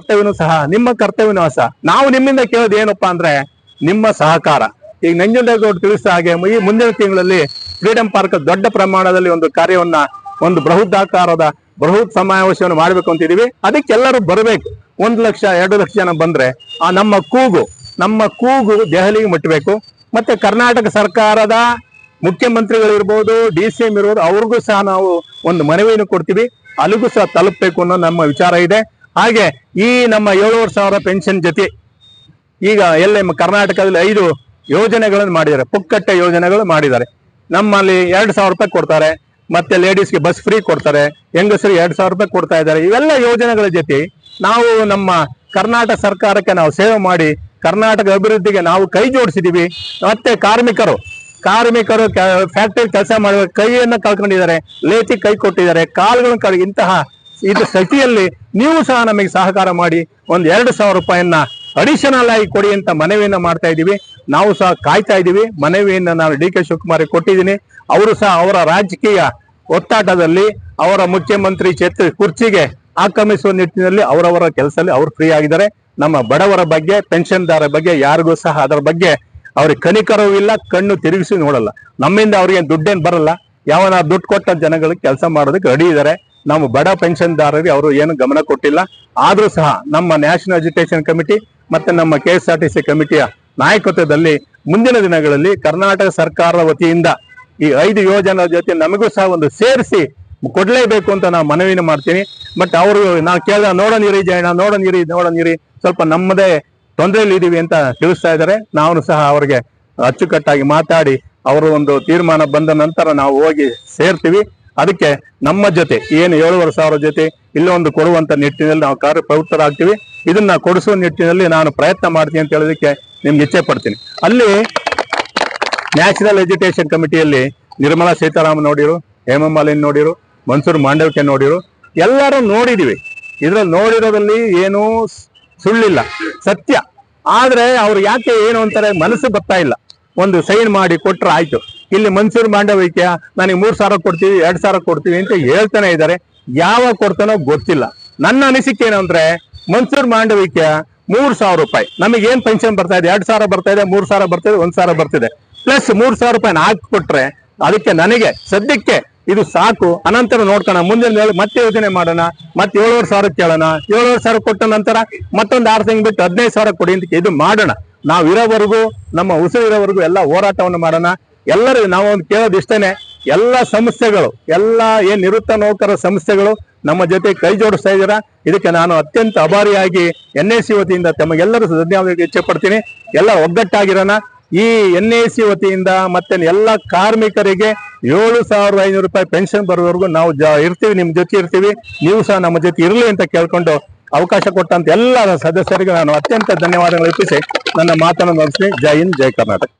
ಕರ್ತವ್ಯನೂ ಸಹ, ನಿಮ್ಮ ಕರ್ತವ್ಯನೂ ಸಹ. ನಾವು ನಿಮ್ಮಿಂದ ಕೇಳೋದು ಏನಪ್ಪಾ ಅಂದ್ರೆ, ನಿಮ್ಮ ಸಹಕಾರ. ಈಗ ನಂಜುಂಡೇಗೌಡ ತಿಳಿಸಿದ ಹಾಗೆ, ಈ ಮುಂದಿನ ತಿಂಗಳಲ್ಲಿ ಫ್ರೀಡಂ ಪಾರ್ಕ್ ದೊಡ್ಡ ಪ್ರಮಾಣದಲ್ಲಿ ಒಂದು ಕಾರ್ಯವನ್ನ, ಒಂದು ಬೃಹದಾಕಾರದ, ಬೃಹತ್ ಸಮಾವೇಶವನ್ನು ಮಾಡ್ಬೇಕು ಅಂತಿದೀವಿ ಅದಕ್ಕೆಲ್ಲರೂ ಬರಬೇಕು. ಒಂದು ಲಕ್ಷ, ಎರಡು ಲಕ್ಷ ಜನ ಬಂದ್ರೆ, ಆ ನಮ್ಮ ಕೂಗು ನಮ್ಮ ಕೂಗು ದೆಹಲಿಗೆ ಮುಟ್ಟಬೇಕು ಮತ್ತೆ ಕರ್ನಾಟಕ ಸರ್ಕಾರದ ಮುಖ್ಯಮಂತ್ರಿಗಳಿರ್ಬೋದು ಡಿ ಸಿ ಎಂ ಇರ್ಬೋದು, ಅವ್ರಿಗೂ ಸಹ ನಾವು ಒಂದು ಮನವಿಯನ್ನು ಕೊಡ್ತೀವಿ. ಅಲ್ಲಿಗೂ ಸಹ ತಲುಪಬೇಕು ಅನ್ನೋ ನಮ್ಮ ವಿಚಾರ ಇದೆ. ಹಾಗೆ ಈ ನಮ್ಮ ಏಳುವರೆ ಸಾವಿರ ಪೆನ್ಷನ್ ಜೊತೆ ಈಗ ಎಲ್ಲ ಕರ್ನಾಟಕದಲ್ಲಿ ಐದು ಯೋಜನೆಗಳನ್ನು ಮಾಡಿದ್ದಾರೆ. ಪುಕ್ಕಟ್ಟೆ ಯೋಜನೆಗಳು ಮಾಡಿದ್ದಾರೆ. ನಮ್ಮಲ್ಲಿ ಎರಡು ಸಾವಿರ ರೂಪಾಯಿ ಕೊಡ್ತಾರೆ. ಮತ್ತೆ ಲೇಡೀಸ್ಗೆ ಬಸ್ ಫ್ರೀ ಕೊಡ್ತಾರೆ. ಹೆಂಗಸರಿಗೆ ಎರಡು ಸಾವಿರ ರೂಪಾಯಿ ಕೊಡ್ತಾ ಇದ್ದಾರೆ. ಇವೆಲ್ಲ ಯೋಜನೆಗಳ ಜೊತೆ ನಾವು ನಮ್ಮ ಕರ್ನಾಟಕ ಸರ್ಕಾರಕ್ಕೆ ನಾವು ಸೇವೆ ಮಾಡಿ ಕರ್ನಾಟಕ ಅಭಿವೃದ್ಧಿಗೆ ನಾವು ಕೈ ಜೋಡಿಸಿದೀವಿ ಮತ್ತೆ ಕಾರ್ಮಿಕರು ಕಾರ್ಮಿಕರು ಫ್ಯಾಕ್ಟರಿ ಕೆಲಸ ಮಾಡುವ ಕೈಯನ್ನು ಕಳ್ಕೊಂಡಿದ್ದಾರೆ. ಲೇತಿ ಕೈ ಕೊಟ್ಟಿದ್ದಾರೆ. ಕಾಲುಗಳನ್ನು ಕಳ್, ಇಂತಹ ಇದು ಸ್ಥಿತಿಯಲ್ಲಿ ನೀವು ಸಹ ನಮಗೆ ಸಹಕಾರ ಮಾಡಿ ಒಂದು ಎರಡು ಸಾವಿರ ರೂಪಾಯಿಯನ್ನ ಅಡಿಷನಲ್ ಆಗಿ ಕೊಡಿ ಅಂತ ಮನವಿಯನ್ನ ಮಾಡ್ತಾ ಇದ್ದೀವಿ. ನಾವು ಸಹ ಕಾಯ್ತಾ ಇದ್ದೀವಿ. ಮನವಿಯನ್ನ ನಾನು ಡಿ ಕೆ ಶಿವಕುಮಾರ್ ಕೊಟ್ಟಿದ್ದೀನಿ. ಅವರು ಸಹ ಅವರ ರಾಜಕೀಯ ಒತ್ತಾಟದಲ್ಲಿ ಅವರ ಮುಖ್ಯಮಂತ್ರಿ ಛೇತ್ರ ಕುರ್ಚಿಗೆ ಆಕ್ರಮಿಸುವ ನಿಟ್ಟಿನಲ್ಲಿ ಅವರವರ ಕೆಲಸದಲ್ಲಿ ಅವರು ಫ್ರೀ ಆಗಿದ್ದಾರೆ. ನಮ್ಮ ಬಡವರ ಬಗ್ಗೆ, ಪೆನ್ಷನ್ದಾರ ಬಗ್ಗೆ, ಯಾರಿಗೂ ಸಹ ಅದರ ಬಗ್ಗೆ ಅವ್ರಿಗೆ ಕನಿಕರವೂ ಇಲ್ಲ, ಕಣ್ಣು ತಿರುಗಿಸಿ ನೋಡಲ್ಲ. ನಮ್ಮಿಂದ ಅವ್ರಿಗೆ ದುಡ್ಡೇನು ಬರಲ್ಲ. ಯಾವನ ದುಡ್ಡು ಕೊಟ್ಟ ಜನಗಳಿಗೆ ಕೆಲಸ ಮಾಡೋದಕ್ಕೆ ರೆಡಿ ಇದ್ದಾರೆ ನಾವು ಬಡ ಪೆನ್ಷನ್ದಾರರಿಗೆ ಅವರು ಏನು ಗಮನ ಕೊಟ್ಟಿಲ್ಲ. ಆದರೂ ಸಹ ನಮ್ಮ ನ್ಯಾಷನಲ್ ಎಜುಕೇಶನ್ ಕಮಿಟಿ ಮತ್ತೆ ನಮ್ಮ K S R T C ಕಮಿಟಿಯ ನಾಯಕತ್ವದಲ್ಲಿ ಮುಂದಿನ ದಿನಗಳಲ್ಲಿ ಕರ್ನಾಟಕ ಸರ್ಕಾರದ ವತಿಯಿಂದ ಈ ಐದು ಯೋಜನೆ ಜೊತೆ ನಮಗೂ ಸಹ ಒಂದು ಸೇರಿಸಿ ಕೊಡಲೇಬೇಕು ಅಂತ ನಾವು ಮನವಿನ ಮಾಡ್ತೀನಿ. ಬಟ್ ಅವರು ನಾವು ಕೇಳಿದ ನೋಡ ನೀರಿ ಜಯಣ್ಣ, ನೋಡ ಸ್ವಲ್ಪ ನಮ್ಮದೇ ತೊಂದರೆಯಲ್ಲಿ ಇದೀವಿ ಅಂತ ತಿಳಿಸ್ತಾ ಇದ್ದಾರೆ. ನಾವು ಸಹ ಅವರಿಗೆ ಅಚ್ಚುಕಟ್ಟಾಗಿ ಮಾತಾಡಿ ಅವರು ಒಂದು ತೀರ್ಮಾನ ಬಂದ ನಂತರ ನಾವು ಹೋಗಿ ಸೇರ್ತೀವಿ. ಅದಕ್ಕೆ ನಮ್ಮ ಜೊತೆ, ಏನು ಏಳುವರೆ ಸಾವಿರ ಜೊತೆ ಇಲ್ಲೊಂದು ಕೊಡುವಂತ ನಿಟ್ಟಿನಲ್ಲಿ ನಾವು ಕಾರ್ಯ ಪ್ರವೃತ್ತರಾಗ್ತೀವಿ. ಇದನ್ನ ಕೊಡಿಸುವ ನಿಟ್ಟಿನಲ್ಲಿ ನಾನು ಪ್ರಯತ್ನ ಮಾಡ್ತೀನಿ ಅಂತ ಹೇಳೋದಕ್ಕೆ ನಿಮ್ಗೆ ಇಚ್ಛೆ ಪಡ್ತೀನಿ. ಅಲ್ಲಿ ನ್ಯಾಷನಲ್ ಎಜುಕೇಶನ್ ಕಮಿಟಿಯಲ್ಲಿ ನಿರ್ಮಲಾ ಸೀತಾರಾಮನ್ ನೋಡಿರು ಹೇಮಮಾಲಿನ್ ನೋಡಿರು, ಮನ್ಸೂರ್ ಮಾಂಡವ್ಕೆ ನೋಡಿರು, ಎಲ್ಲರೂ ನೋಡಿದೀವಿ. ಇದ್ರಲ್ಲಿ ನೋಡಿರೋದ್ರಲ್ಲಿ ಏನೂ ಸುಳ್ಳಿಲ್ಲ, ಸತ್ಯ. ಆದ್ರೆ ಅವ್ರು ಯಾಕೆ ಏನು ಅಂತಾರೆ, ಮನಸ್ಸು ಬರ್ತಾ ಇಲ್ಲ. ಒಂದು ಸೈನ್ ಮಾಡಿ ಕೊಟ್ರೆ ಆಯ್ತು. ಇಲ್ಲಿ ಮನ್ಸೂರ್ ಮಾಂಡವಿಕ್ಯ ನನಗೆ ಮೂರ್ ಸಾವಿರ ಕೊಡ್ತೀವಿ, ಎರಡ್ ಸಾವಿರ ಕೊಡ್ತೀವಿ ಅಂತ ಹೇಳ್ತಾನೆ ಇದ್ದಾರೆ. ಯಾವಾಗ ಕೊಡ್ತಾನೋ ಗೊತ್ತಿಲ್ಲ. ನನ್ನ ಅನಿಸಿಕೆ ಏನಂದ್ರೆ ಮನ್ಸೂರ್ ಮಾಂಡವಿಕ್ಯ ಮೂರ್ ಸಾವಿರ ರೂಪಾಯಿ. ನಮಗೆ ಏನ್ ಪೆನ್ಷನ್ ಬರ್ತಾ ಇದೆ? ಎರಡ್ ಸಾವಿರ ಬರ್ತಾ ಇದೆ, ಮೂರ್ ಸಾವಿರ ಬರ್ತಾ ಇದೆ, ಒಂದ್ ಸಾವಿರ ಬರ್ತಿದೆ ಪ್ಲಸ್ ಮೂರ್ ಸಾವಿರ ರೂಪಾಯಿ ಹಾಕಿ ಕೊಟ್ರೆ ಅದಕ್ಕೆ ನನಗೆ, ಸದ್ಯಕ್ಕೆ ಇದು ಸಾಕು. ಅನಂತರ ನೋಡ್ಕೋಣ. ಮುಂದಿನ ದಿನ ಮತ್ತೆ ಯೋಜನೆ ಮಾಡೋಣ. ಮತ್ತೆ ಏಳುವರೆ ಸಾವಿರ ಕೇಳೋಣ. ಏಳುವರೆ ಸಾವಿರ ಕೊಟ್ಟ ನಂತರ ಮತ್ತೊಂದು ಆರು ತಿಂಗ್ ಬಿಟ್ಟು ಹದಿನೈದು ಸಾವಿರ ಕೊಡಿ ಅಂತ ಇದು ಮಾಡೋಣ. ನಾವು ಇರೋವರೆಗೂ ನಮ್ಮ ಉಸಿರು ಇರೋವರೆಗೂ ಎಲ್ಲ ಹೋರಾಟವನ್ನು ಮಾಡೋಣ. ಎಲ್ಲರೂ ನಾವು ಒಂದು ಕೇಳೋದು ಇಷ್ಟೇನೆ, ಎಲ್ಲ ಸಂಸ್ಥೆಗಳು ಎಲ್ಲ ಏನ್ ನಿವೃತ್ತ ನೌಕರ ಸಂಸ್ಥೆಗಳು ನಮ್ಮ ಜೊತೆ ಕೈ ಜೋಡಿಸ್ತಾ ಇದ್ದೀರಾ? ಇದಕ್ಕೆ ನಾನು ಅತ್ಯಂತ ಅಭಾರಿಯಾಗಿ ಎನ್ ಎ ಸಿ ವತಿಯಿಂದ ತಮಗೆಲ್ಲರೂ ಧನ್ಯವಾದ ಇಚ್ಛೆ ಪಡ್ತೀನಿ. ಎಲ್ಲ ಒಗ್ಗಟ್ಟಾಗಿರೋಣ. ಈ ಎನ್ ಎ ಸಿ ವತಿಯಿಂದ ಮತ್ತೆ ಎಲ್ಲ ಕಾರ್ಮಿಕರಿಗೆ ಏಳು ಸಾವಿರದ ಐನೂರು ರೂಪಾಯಿ ಪೆನ್ಷನ್ ಬರೋವರೆಗೂ ನಾವು ಜ ಇರ್ತೀವಿ ನಿಮ್ಮ ಜೊತೆ ಇರ್ತೀವಿ. ನೀವು ಸಹ ನಮ್ಮ ಜೊತೆ ಇರಲಿ ಅಂತ ಕೇಳ್ಕೊಂಡು ಅವಕಾಶ ಕೊಟ್ಟಂತ ಎಲ್ಲ ಸದಸ್ಯರಿಗೆ ನಾನು ಅತ್ಯಂತ ಧನ್ಯವಾದಗಳು ಅರ್ಪಿಸಿ ನನ್ನ ಮಾತನ್ನು ನಡೆಸಿ ಜೈ ಹಿಂದ್, ಜೈ ಕರ್ನಾಟಕ.